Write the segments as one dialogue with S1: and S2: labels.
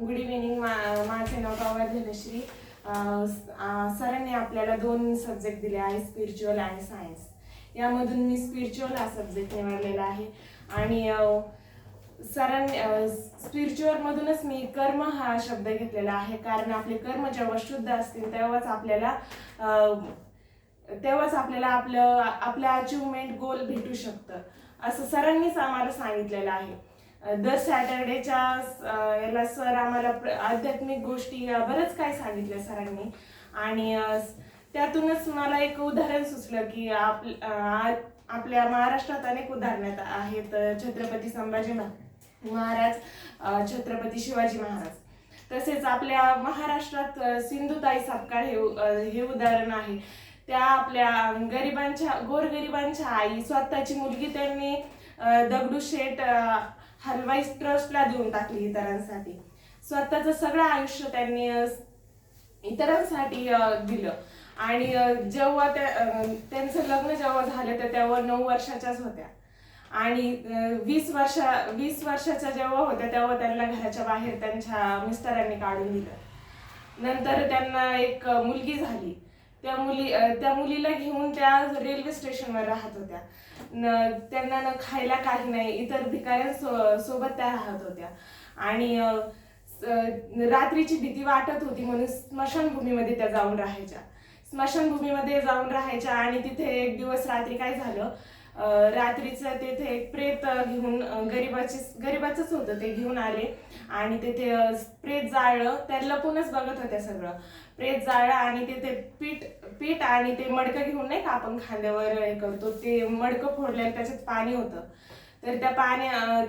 S1: Good evening मा माझे नाव पवार धनश्री. सरांनी आपल्याला दोन सब्जेक्ट दिले आहे स्पिरिच्युअल आणि सायन्स यामधून मी स्पिरिच्युअल हा सब्जेक्ट निवडलेला आहे. आणि सरांनी स्पिरिच्युअलमधूनच मी कर्म हा शब्द घेतलेला आहे. कारण आपले कर्म जेव्हा शुद्ध असतील तेव्हाच आपल्याला तेव्हाच आपल्याला आपलं आपलं अचिव्हमेंट गोल भेटू शकतं. असं सरांनीच आम्हाला सांगितलेलं आहे. दर सॅटर्डेच्या याला सर आम्हाला आध्यात्मिक गोष्टी बरंच काय सांगितल्या सरांनी. आणि त्यातूनच मला एक उदाहरण सुचलं की आप आपल्या महाराष्ट्रात अनेक उदाहरणं आहेत छत्रपती संभाजी महाराज छत्रपती शिवाजी महाराज. तसेच आपल्या महाराष्ट्रात सिंधुताई सापकाळ हे हे उदाहरण आहे. त्या आपल्या गरिबांच्या गोरगरिबांच्या आई स्वतःची मुलगी त्यांनी दगडूशेठ अं, ट्रस्टला देऊन टाकली इतरांसाठी. स्वतःचं सगळं आयुष्य त्यांनी इतरांसाठी दिलं. आणि जेव्हा त्या त्यांचं लग्न जेव्हा झालं तर तेव्हा नऊ वर्षाच्याच होत्या. आणि वीस वर्षा वीस वर्षाच्या जेव्हा होत्या तेव्हा त्यांना घराच्या बाहेर त्यांच्या मिस्टरांनी काढून दिलं. नंतर त्यांना एक मुलगी झाली. त्या मुली त्या मुलीला घेऊन त्या रेल्वे स्टेशनवर राहत होत्या. न त्यांना न खायला काही नाही इतर भिकाऱ्यांसो सोबत त्या राहत होत्या. आणि रात्रीची भीती वाटत होती म्हणून स्मशानभूमीमध्ये त्या जाऊन राहायच्या. स्मशानभूमीमध्ये जाऊन राहायच्या आणि तिथे एक दिवस रात्री काय झालं? रात्रीचं तेथे एक प्रेत घेऊन गरिबाची गरिबाचंच होतं ते घेऊन आले. आणि तेथे प्रेत जाळलं. त्या लपूनच बघत होत्या सगळं. प्रेत जाळलं आणि तेथे पीठ पीठ आणि ते मडकं घेऊन नाही का आपण खांद्यावर हे करतो ते मडकं फोडलेलं त्याच्यात पाणी होतं. तर त्या पाण्या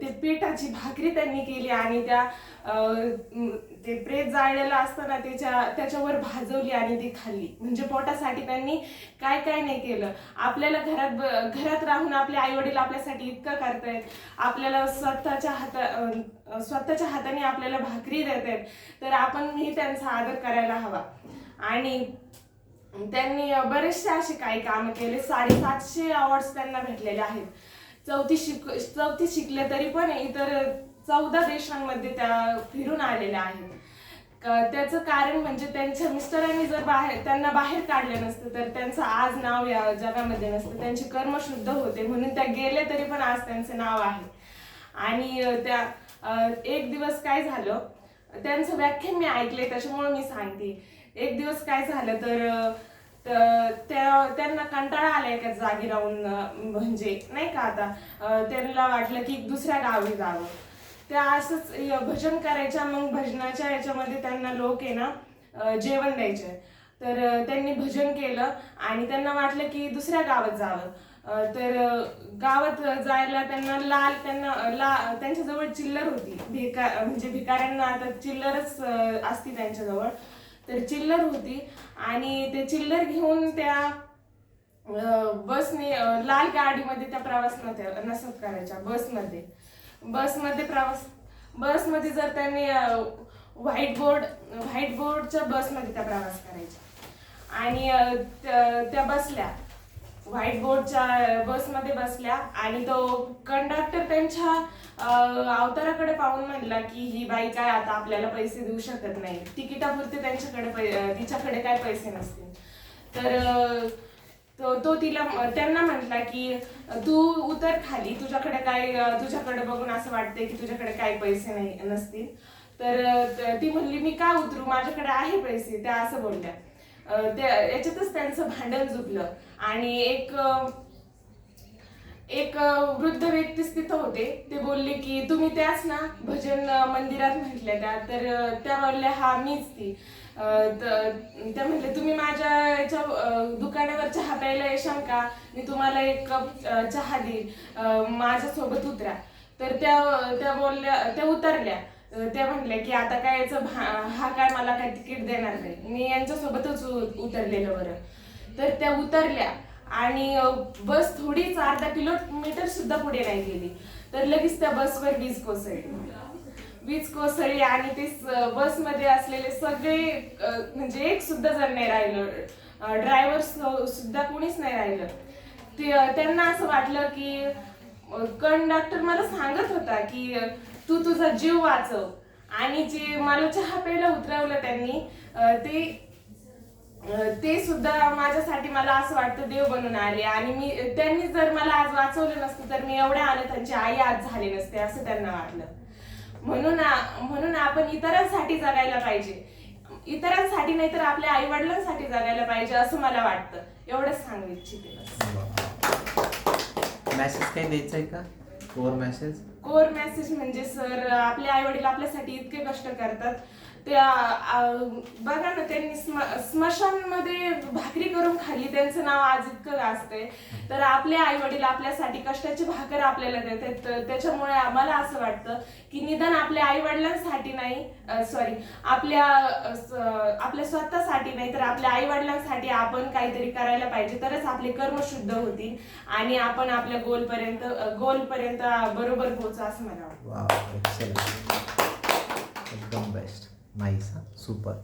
S1: ते पिठाची भाकरी त्यांनी केली आणि त्या ते प्रेत जाळलेलं असताना त्याच्या त्याच्यावर भाजवली आणि ती खाल्ली. म्हणजे पोटासाठी त्यांनी काय काय नाही केलं. आपल्याला घरात घरात राहून आपले आई वडील आपल्यासाठी इतकं करतायत. आपल्याला स्वतःच्या हाता स्वतःच्या हाताने आपल्याला भाकरी देत आहेत तर आपणही त्यांचा आदर करायला हवा. आणि त्यांनी बरेचसे असे काही कामं केले. साडेसातशे अवॉर्ड्स त्यांना भेटलेले आहेत. चौथी शिक चौथी शिकले तरी पण इतर चौदा देशांमध्ये त्या फिरून आलेल्या आहेत. त्याचं कारण म्हणजे त्यांच्या मिस्टरांनी जर बाहेर त्यांना बाहेर काढलं नसतं तर त्यांचं आज नाव या जगामध्ये नसतं. त्यांचे कर्म शुद्ध होते. म्हणून त्या गेले तरी पण आज त्यांचं नाव आहे. आणि त्या एक दिवस काय झालं? त्यांचं व्याख्यान मी ऐकले त्याच्यामुळे मी सांगते. एक दिवस काय झालं तर तर त्या त्यांना कंटाळा आला एका जागी राहून म्हणजे नाही का आता त्यांना वाटलं की दुसऱ्या गावी जावं. त्या असंच भजन करायच्या मग भजनाच्या याच्यामध्ये त्यांना लोक आहे ना जेवण द्यायचे. तर त्यांनी भजन केलं आणि त्यांना वाटलं की दुसऱ्या गावात जावं. तर गावात जायला त्यांना लाल त्यांना ला त्यांच्याजवळ चिल्लर होती. भिका म्हणजे भिकाऱ्यांना आता चिल्लरच असती त्यांच्याजवळ. तर चिल्लर होती. आणि ते चिल्लर घेऊन त्या बसने लाल गाडीमध्ये त्या प्रवास नव्हत्या नसत करायच्या बसमध्ये. बसमध्ये प्रवास बसमध्ये जर त्यांनी व्हाईट बोर्ड व्हाईट बोर्डच्या बसमध्ये त्या प्रवास करायच्या. आणि त्या- त्या बसल्या. व्हाईट बोर्डच्या बसमध्ये बसल्या आणि तो कंडक्टर त्यांच्या अवताराकडे पाहून म्हणला की ही बाई काय आता आपल्याला पैसे देऊ शकत नाही. तिकिटापुरते त्यांच्याकडे पै- तिच्याकडे काय पैसे नसतील. तर तो तो तिला त्यांना म्हटला की तू उतर खाली तुझ्याकडे काय तुझ्याकडे बघून असं वाटतंय की तुझ्याकडे काय पैसे नाही नसतील. तर ती म्हणली मी का उतरू? माझ्याकडे आहे पैसे. त्या असं बोलल्या. याच्यातच त्यांचं भांडण झुकलं आणि एक एक वृद्ध व्यक्तीच तिथं होते. ते बोलले की तुम्ही त्याच ना भजन मंदिरात म्हटल्या त्या. तर त्या बोलल्या हा मीच ती. त्या म्हटले तुम्ही माझ्या याच्या दुकानावर चहा प्यायला येशाल का? मी तुम्हाला एक कप चहा देईल. माझ्यासोबत उतरा. तर त्या त्या बोलल्या त्या उतरल्या. त्या म्हणल्या की आता काय याचं हा काय मला काय तिकीट देणार नाही. मी यांच्यासोबतच उतरलेलं बरं. तर त्या उतरल्या आणि बस थोडीच अर्धा किलोमीटर सुद्धा पुढे नाही गेली. तर लगेच त्या बसवर वीज कोसळली. वीज कोसळली आणि ते बसमध्ये असलेले सगळे म्हणजे एक सुद्धा जण नाही राहिलं. ड्रायव्हर सुद्धा कोणीच नाही राहिलं. ते त्यांना असं वाटलं की कंडक्टर मला सांगत होता की तू तुझा जीव वाचव. आणि जे मला चहा प्यायला उतरवलं त्यांनी ते ते सुद्धा माझ्यासाठी मला असं वाटतं देव बनून आले. आणि मी त्यांनी जर मला आज वाचवलं नसतं तर मी एवढ्या अनाथांची आई आज झाले नसते असं त्यांना वाटलं. म्हणून म्हणून आपण इतरांसाठी जगायला पाहिजे. इतरांसाठी नाही तर आपल्या आई वडिलांसाठी जगायला पाहिजे असं मला वाटतं. एवढंच सांगू इच्छिते
S2: मेसेज काही द्यायचा आहे का? फोर मेसेज
S1: कोर मेसेज म्हणजे सर आपले आई वडील आपल्यासाठी इतके कष्ट करतात. त्या बघा ना त्यांनी स्म स्मशानमध्ये भाकरी करून खाल्ली त्यांचं नाव आज इतकं गाजतंय. तर आपले आई वडील आपल्यासाठी कष्टाची भाकर आपल्याला देतात. तर त्याच्यामुळे आम्हाला असं वाटतं की निदान आपल्या आई वडिलांसाठी नाही सॉरी आपल्या आपल्या स्वतःसाठी नाही तर आपल्या आई वडिलांसाठी आपण काहीतरी करायला पाहिजे. तरच आपले कर्म शुद्ध होतील आणि आपण आपल्या गोल पर्यंत गोल पर्यंत बरोबर पोहोचू असं मला वाटतं
S2: वा एक्सेलंट एकदम बेस्ट नाईस हां सुपर